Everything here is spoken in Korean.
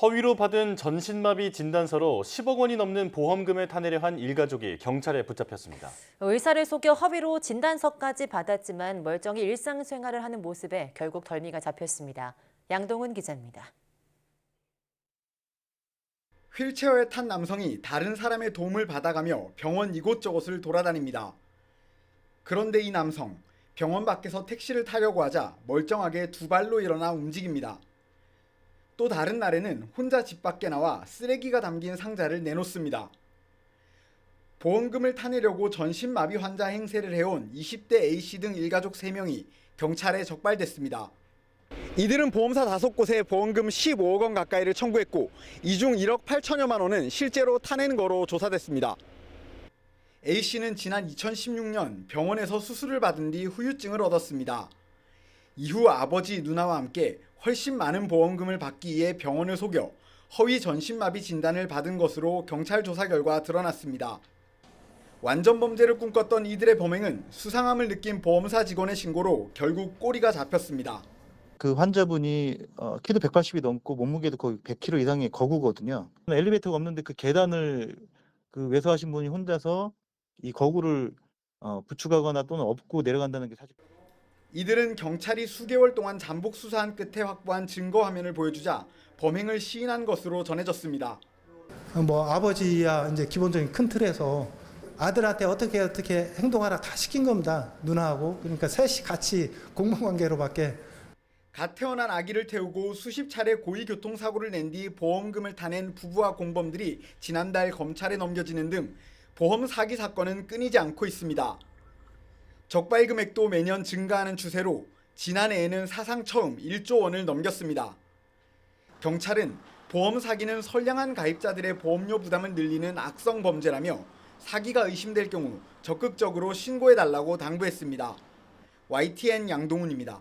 허위로 받은 전신마비 진단서로 10억 원이 넘는 보험금을 타내려 한 일가족이 경찰에 붙잡혔습니다. 의사를 속여 허위로 진단서까지 받았지만 멀쩡히 일상생활을 하는 모습에 결국 덜미가 잡혔습니다. 양동훈 기자입니다. 휠체어에 탄 남성이 다른 사람의 도움을 받아가며 병원 이곳저곳을 돌아다닙니다. 그런데 이 남성, 병원 밖에서 택시를 타려고 하자 멀쩡하게 두 발로 일어나 움직입니다. 또 다른 날에는 혼자 집 밖에 나와 쓰레기가 담긴 상자를 내놓습니다. 보험금을 타내려고 전신마비 환자 행세를 해온 20대 A씨 등 일가족 3명이 경찰에 적발됐습니다. 이들은 보험사 다섯 곳에 보험금 15억 원 가까이를 청구했고 이 중 1억 8천여만 원은 실제로 타낸 거로 조사됐습니다. A씨는 지난 2016년 병원에서 수술을 받은 뒤 후유증을 얻었습니다. 이후 아버지, 누나와 함께 훨씬 많은 보험금을 받기 위해 병원을 속여 허위 전신마비 진단을 받은 것으로 경찰 조사 결과 드러났습니다. 완전 범죄를 꿈꿨던 이들의 범행은 수상함을 느낀 보험사 직원의 신고로 결국 꼬리가 잡혔습니다. 그 환자분이 어, 키도 180이 넘고 몸무게도 거의 100kg 이상의 거구거든요. 엘리베이터가 없는데 그 계단을 그 외소하신 분이 혼자서 이 거구를 어, 부축하거나 또는 업고 내려간다는 게 사실 이들은 경찰이 수개월 동안 잠복 수사한 끝에 확보한 증거 화면을 보여주자 범행을 시인한 것으로 전해졌습니다. 뭐 아버지야 이제 기본적인 큰 틀에서 아들한테 어떻게 어떻게 행동하라 다 시킨 겁니다. 누나하고 그러니까 셋이 같이 공무관계로밖에 갓 태어난 아기를 태우고 수십 차례 고의 교통사고를 낸 뒤 보험금을 타낸 부부와 공범들이 지난달 검찰에 넘겨지는 등 보험 사기 사건은 끊이지 않고 있습니다. 적발 금액도 매년 증가하는 추세로 지난해에는 사상 처음 1조 원을 넘겼습니다. 경찰은 보험 사기는 선량한 가입자들의 보험료 부담을 늘리는 악성 범죄라며 사기가 의심될 경우 적극적으로 신고해 달라고 당부했습니다. YTN 양동훈입니다.